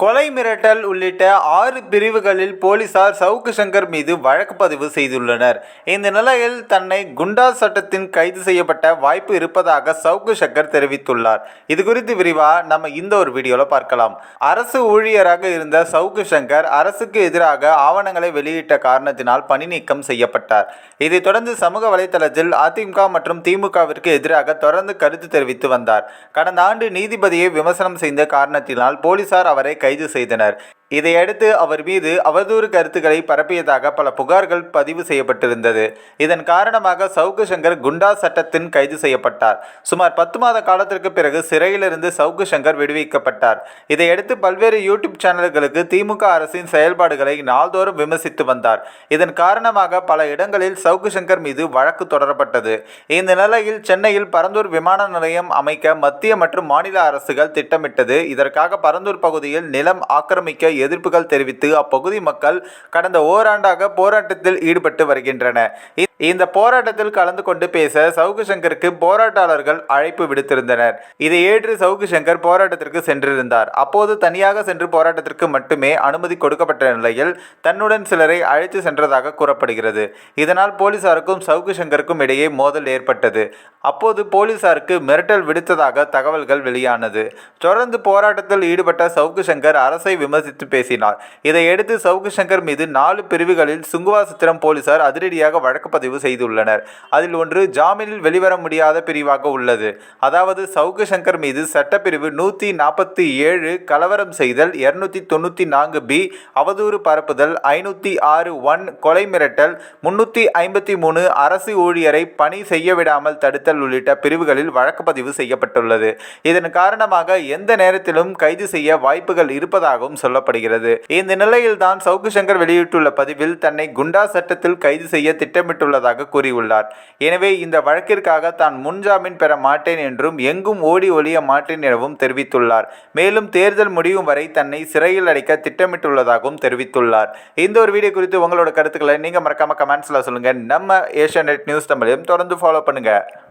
கொலை மிரட்டல் உள்ளிட்ட ஆறு பிரிவுகளில் போலீசார் சவுக்கு சங்கர் மீது வழக்கு பதிவு செய்துள்ளனர். இந்த நிலையில் தன்னை குண்டா சட்டத்தின் கைது செய்யப்பட்ட வாய்ப்பு இருப்பதாக சவுக்கு சங்கர் தெரிவித்துள்ளார். இது குறித்து விரிவாக நம்ம இந்த ஒரு வீடியோவில் பார்க்கலாம். அரசு ஊழியராக இருந்த சவுக்கு சங்கர் அரசுக்கு எதிராக ஆவணங்களை வெளியிட்ட காரணத்தினால் பணி நீக்கம் செய்யப்பட்டார். இதைத் தொடர்ந்து சமூக வலைதளத்தில் அதிமுக மற்றும் திமுகவிற்கு எதிராக தொடர்ந்து கருத்து தெரிவித்து வந்தார். கடந்த ஆண்டு நீதிபதியை விமர்சனம் செய்த காரணத்தினால் போலீசார் அவரை கைது கைது செய்தனர். இதையடுத்து அவர் மீது அவதூறு கருத்துக்களை பரப்பியதாக பல புகார்கள் பதிவு செய்யப்பட்டிருந்தது. இதன் காரணமாக சவுக்கு சங்கர் குண்டா சட்டத்தின் கைது செய்யப்பட்டார். சுமார் பத்து மாத காலத்திற்கு பிறகு சிறையிலிருந்து சவுக்கு சங்கர் விடுவிக்கப்பட்டார். இதையடுத்து பல்வேறு யூடியூப் சேனல்களுக்கு திமுக அரசின் செயல்பாடுகளை நாள்தோறும் விமர்சித்து வந்தார். இதன் காரணமாக பல இடங்களில் சவுக்கு சங்கர் மீது வழக்கு தொடரப்பட்டது. இந்த நிலையில் சென்னையில் பரந்தூர் விமான நிலையம் அமைக்க மத்திய மற்றும் மாநில அரசுகள் திட்டமிட்டது. இதற்காக பரந்தூர் பகுதியில் நிலம் ஆக்கிரமிக்க எதிர்ப்புகள் தெரிவித்து அப்பகுதி மக்கள் கடந்த ஓராண்டாக போராட்டத்தில் ஈடுபட்டு வருகின்றனர். இந்த போராட்டத்தில் கலந்து கொண்டு பேச சவுக்கு சங்கருக்கு போராட்டாளர்கள் அழைப்பு விடுத்திருந்தனர். இதை ஏற்று சவுக்கு சங்கர் போராட்டத்திற்கு சென்றிருந்தார். அப்போது தனியாக சென்று போராட்டத்திற்கு மட்டுமே அனுமதி கொடுக்கப்பட்ட நிலையில் தன்னுடன் சிலரை அழைத்து சென்றதாக கூறப்படுகிறது. இதனால் போலீசாருக்கும் சவுக்கு சங்கருக்கும் இடையே மோதல் ஏற்பட்டது. அப்போது போலீசாருக்கு மிரட்டல் விடுத்ததாக தகவல்கள் வெளியானது. தொடர்ந்து போராட்டத்தில் ஈடுபட்ட சவுக்கு சங்கர் அரசை விமர்சித்து பேசினார். இதையடுத்து சவுக்கு சங்கர் மீது நாலு பிரிவுகளில் சுங்குவாசித்திரம் போலீசார் அதிரடியாக வழக்கு பதிவு பதிவு செய்துள்ளனர். அதில் ஒன்று ஜாமீனில் வெளிவர முடியாத பிரிவாக உள்ளது. அதாவது சவுக்கு சங்கர் மீது சட்டப்பிரிவு நூற்றி நாற்பத்தி ஏழு கலவரம் செய்தல் இருநூத்தி தொண்ணூற்றி நான்கு பி அவதூறு பரப்புதல் ஐநூற்றி ஆறு ஒன் கொலை மிரட்டல் முன்னூற்றி ஐம்பத்தி மூணு அரசு ஊழியரை பணி செய்ய விடாமல் தடுத்தல் உள்ளிட்ட பிரிவுகளில் வழக்கு பதிவு செய்யப்பட்டுள்ளது. இதன் காரணமாக எந்த நேரத்திலும் கைது செய்ய வாய்ப்புகள் இருப்பதாகவும் சொல்லப்படுகிறது. இந்த நிலையில்தான் சவுக்கு சங்கர் வெளியிட்டுள்ள பதிவில் தன்னை குண்டா சட்டத்தில் கைது செய்ய திட்டமிட்டுள்ளதாக கூறியுள்ளார். எனவே இந்த வழக்கிற்காக தான் முன்ஜாமீன் பெற மாட்டேன் என்றும் எங்கும் ஓடி ஒளிய மாட்டேன் எனவும் தெரிவித்துள்ளார். மேலும் தேர்தல் முடியும் வரை தன்னை சிறையில் அடைக்க திட்டமிட்டுள்ளதாகவும் தெரிவித்துள்ளார். இந்த ஒரு வீடியோ குறித்து உங்களோட கருத்துக்களை நீங்கள் மறக்காமல் கமெண்ட்ஸில் சொல்லுங்கள் நம்ம ஏஷியா நெட் நியூஸ் தமிழையும் தொடர்ந்து ஃபாலோ பண்ணுங்கள்